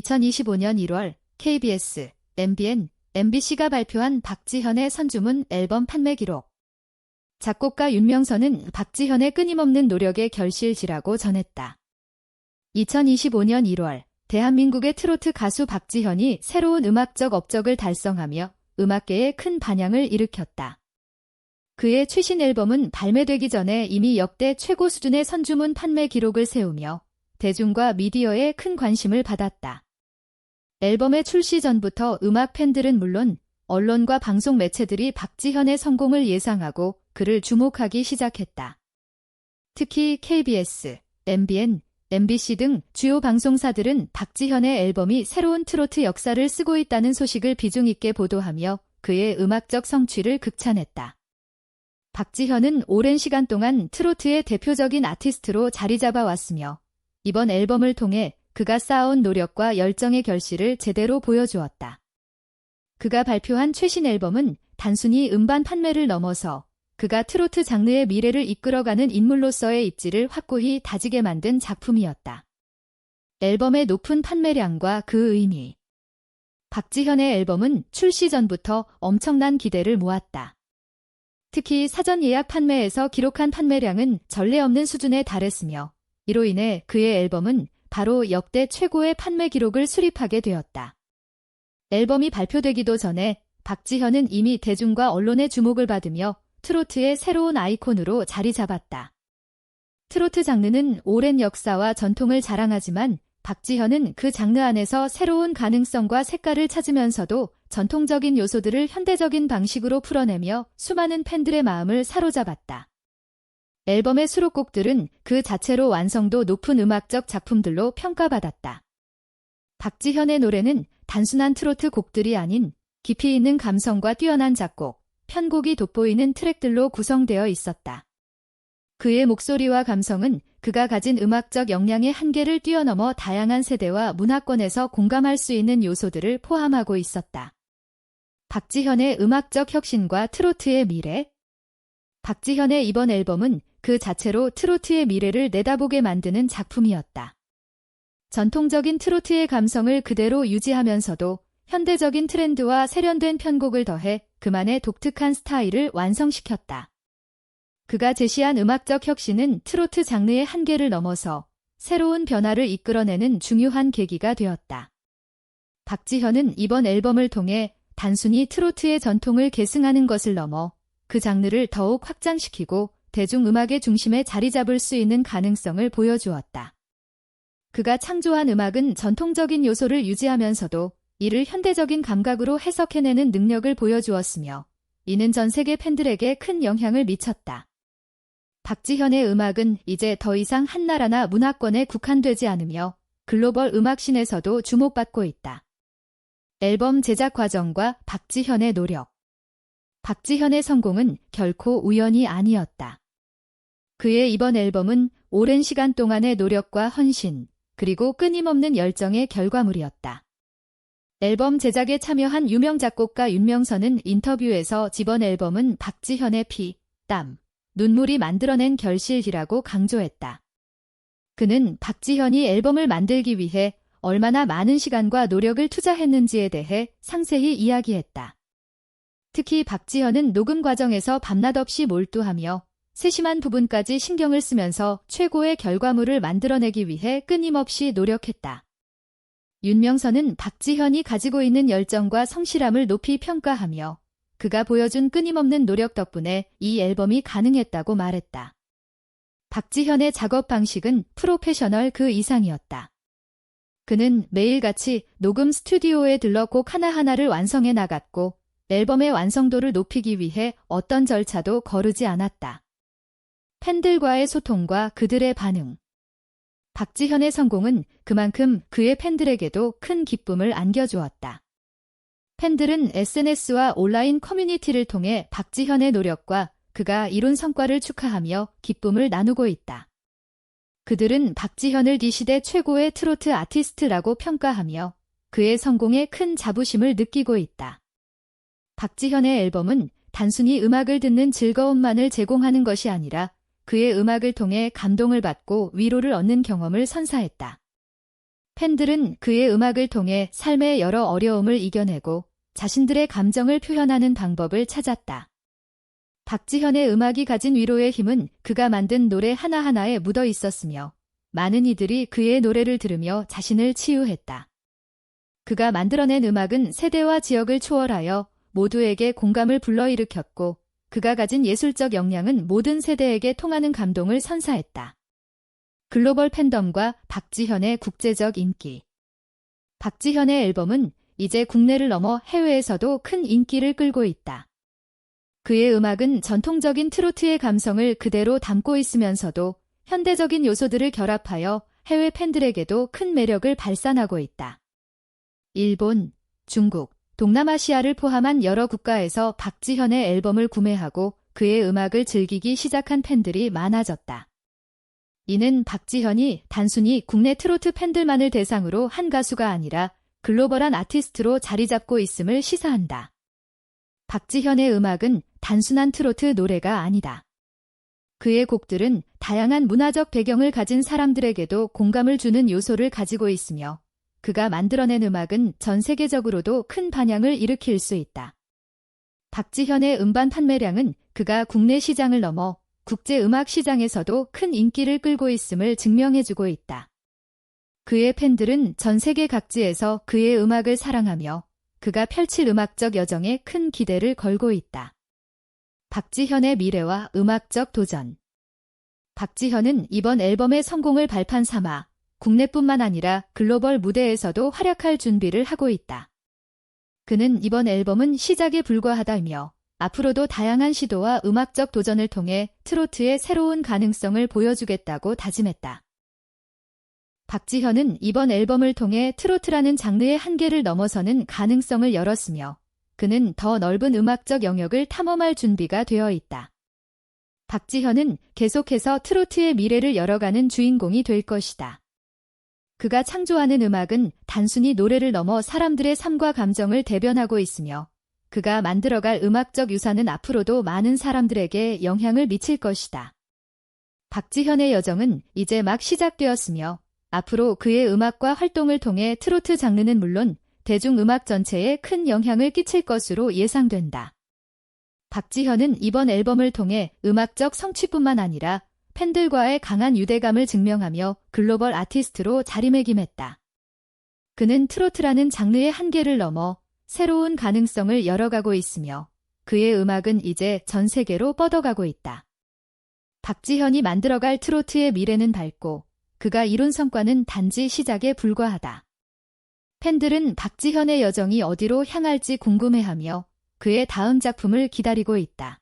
2025년 1월 KBS, MBN, MBC가 발표한 박지현의 선주문 앨범 판매 기록. 작곡가 윤명선은 박지현의 끊임없는 노력의 결실지라고 전했다. 2025년 1월 대한민국의 트로트 가수 박지현이 새로운 음악적 업적을 달성하며 음악계에 큰 반향을 일으켰다. 그의 최신 앨범은 발매되기 전에 이미 역대 최고 수준의 선주문 판매 기록을 세우며 대중과 미디어에 큰 관심을 받았다. 앨범의 출시 전부터 음악 팬들은 물론 언론과 방송 매체들이 박지현의 성공을 예상하고 그를 주목하기 시작했다. 특히 KBS, MBN, MBC 등 주요 방송사들은 박지현의 앨범이 새로운 트로트 역사를 쓰고 있다는 소식을 비중 있게 보도하며 그의 음악적 성취를 극찬했다. 박지현은 오랜 시간 동안 트로트의 대표적인 아티스트로 자리 잡아왔으며 이번 앨범을 통해 그가 쌓아온 노력과 열정의 결실을 제대로 보여주었다. 그가 발표한 최신 앨범은 단순히 음반 판매를 넘어서 그가 트로트 장르의 미래를 이끌어가는 인물로서의 입지를 확고히 다지게 만든 작품이었다. 앨범의 높은 판매량과 그 의미. 박지현의 앨범은 출시 전부터 엄청난 기대를 모았다. 특히 사전 예약 판매에서 기록한 판매량은 전례 없는 수준에 달했으며 이로 인해 그의 앨범은 바로 역대 최고의 판매 기록을 수립하게 되었다. 앨범이 발표되기도 전에 박지현은 이미 대중과 언론의 주목을 받으며 트로트의 새로운 아이콘으로 자리 잡았다. 트로트 장르는 오랜 역사와 전통을 자랑하지만 박지현은 그 장르 안에서 새로운 가능성과 색깔을 찾으면서도 전통적인 요소들을 현대적인 방식으로 풀어내며 수많은 팬들의 마음을 사로잡았다. 앨범의 수록곡들은 그 자체로 완성도 높은 음악적 작품들로 평가받았다. 박지현의 노래는 단순한 트로트 곡들이 아닌 깊이 있는 감성과 뛰어난 작곡, 편곡이 돋보이는 트랙들로 구성되어 있었다. 그의 목소리와 감성은 그가 가진 음악적 역량의 한계를 뛰어넘어 다양한 세대와 문화권에서 공감할 수 있는 요소들을 포함하고 있었다. 박지현의 음악적 혁신과 트로트의 미래 박지현의 이번 앨범은 그 자체로 트로트의 미래를 내다보게 만드는 작품이었다. 전통적인 트로트의 감성을 그대로 유지하면서도 현대적인 트렌드와 세련된 편곡을 더해 그만의 독특한 스타일을 완성시켰다. 그가 제시한 음악적 혁신은 트로트 장르의 한계를 넘어서 새로운 변화를 이끌어내는 중요한 계기가 되었다. 박지현은 이번 앨범을 통해 단순히 트로트의 전통을 계승하는 것을 넘어 그 장르를 더욱 확장시키고 대중음악의 중심에 자리 잡을 수 있는 가능성을 보여주었다. 그가 창조한 음악은 전통적인 요소를 유지하면서도 이를 현대적인 감각으로 해석해내는 능력을 보여주었으며 이는 전 세계 팬들에게 큰 영향을 미쳤다. 박지현의 음악은 이제 더 이상 한 나라나 문화권에 국한되지 않으며 글로벌 음악신에서도 주목받고 있다. 앨범 제작 과정과 박지현의 노력 박지현의 성공은 결코 우연이 아니었다. 그의 이번 앨범은 오랜 시간 동안의 노력과 헌신, 그리고 끊임없는 열정의 결과물이었다. 앨범 제작에 참여한 유명 작곡가 윤명선은 인터뷰에서 이번 앨범은 박지현의 피, 땀, 눈물이 만들어낸 결실이라고 강조했다. 그는 박지현이 앨범을 만들기 위해 얼마나 많은 시간과 노력을 투자했는지에 대해 상세히 이야기했다. 특히 박지현은 녹음 과정에서 밤낮 없이 몰두하며 세심한 부분까지 신경을 쓰면서 최고의 결과물을 만들어내기 위해 끊임없이 노력했다. 윤명선은 박지현이 가지고 있는 열정과 성실함을 높이 평가하며 그가 보여준 끊임없는 노력 덕분에 이 앨범이 가능했다고 말했다. 박지현의 작업 방식은 프로페셔널 그 이상이었다. 그는 매일같이 녹음 스튜디오에 들러 곡 하나하나를 완성해 나갔고 앨범의 완성도를 높이기 위해 어떤 절차도 거르지 않았다. 팬들과의 소통과 그들의 반응. 박지현의 성공은 그만큼 그의 팬들에게도 큰 기쁨을 안겨주었다. 팬들은 SNS와 온라인 커뮤니티를 통해 박지현의 노력과 그가 이룬 성과를 축하하며 기쁨을 나누고 있다. 그들은 박지현을 이 시대 최고의 트로트 아티스트라고 평가하며 그의 성공에 큰 자부심을 느끼고 있다. 박지현의 앨범은 단순히 음악을 듣는 즐거움만을 제공하는 것이 아니라 그의 음악을 통해 감동을 받고 위로를 얻는 경험을 선사했다. 팬들은 그의 음악을 통해 삶의 여러 어려움을 이겨내고 자신들의 감정을 표현하는 방법을 찾았다. 박지현의 음악이 가진 위로의 힘은 그가 만든 노래 하나하나에 묻어 있었으며 많은 이들이 그의 노래를 들으며 자신을 치유했다. 그가 만들어낸 음악은 세대와 지역을 초월하여 모두에게 공감을 불러일으켰고 그가 가진 예술적 역량은 모든 세대에게 통하는 감동을 선사했다. 글로벌 팬덤과 박지현의 국제적 인기 박지현의 앨범은 이제 국내를 넘어 해외에서도 큰 인기를 끌고 있다. 그의 음악은 전통적인 트로트의 감성을 그대로 담고 있으면서도 현대적인 요소들을 결합하여 해외 팬들에게도 큰 매력을 발산하고 있다. 일본, 중국, 동남아시아를 포함한 여러 국가에서 박지현의 앨범을 구매하고 그의 음악을 즐기기 시작한 팬들이 많아졌다. 이는 박지현이 단순히 국내 트로트 팬들만을 대상으로 한 가수가 아니라 글로벌한 아티스트로 자리 잡고 있음을 시사한다. 박지현의 음악은 단순한 트로트 노래가 아니다. 그의 곡들은 다양한 문화적 배경을 가진 사람들에게도 공감을 주는 요소를 가지고 있으며 그가 만들어낸 음악은 전 세계적으로도 큰 반향을 일으킬 수 있다. 박지현의 음반 판매량은 그가 국내 시장을 넘어 국제 음악 시장에서도 큰 인기를 끌고 있음을 증명해주고 있다. 그의 팬들은 전 세계 각지에서 그의 음악을 사랑하며 그가 펼칠 음악적 여정에 큰 기대를 걸고 있다. 박지현의 미래와 음악적 도전 박지현은 이번 앨범의 성공을 발판 삼아 국내뿐만 아니라 글로벌 무대에서도 활약할 준비를 하고 있다. 그는 이번 앨범은 시작에 불과하다며 앞으로도 다양한 시도와 음악적 도전을 통해 트로트의 새로운 가능성을 보여주겠다고 다짐했다. 박지현은 이번 앨범을 통해 트로트라는 장르의 한계를 넘어서는 가능성을 열었으며 그는 더 넓은 음악적 영역을 탐험할 준비가 되어 있다. 박지현은 계속해서 트로트의 미래를 열어가는 주인공이 될 것이다. 그가 창조하는 음악은 단순히 노래를 넘어 사람들의 삶과 감정을 대변하고 있으며 그가 만들어갈 음악적 유산은 앞으로도 많은 사람들에게 영향을 미칠 것이다. 박지현의 여정은 이제 막 시작되었으며 앞으로 그의 음악과 활동을 통해 트로트 장르는 물론 대중음악 전체에 큰 영향을 끼칠 것으로 예상된다. 박지현은 이번 앨범을 통해 음악적 성취뿐만 아니라 팬들과의 강한 유대감을 증명하며 글로벌 아티스트로 자리매김했다. 그는 트로트라는 장르의 한계를 넘어 새로운 가능성을 열어가고 있으며 그의 음악은 이제 전 세계로 뻗어가고 있다. 박지현이 만들어갈 트로트의 미래는 밝고 그가 이룬 성과는 단지 시작에 불과하다. 팬들은 박지현의 여정이 어디로 향할지 궁금해하며 그의 다음 작품을 기다리고 있다.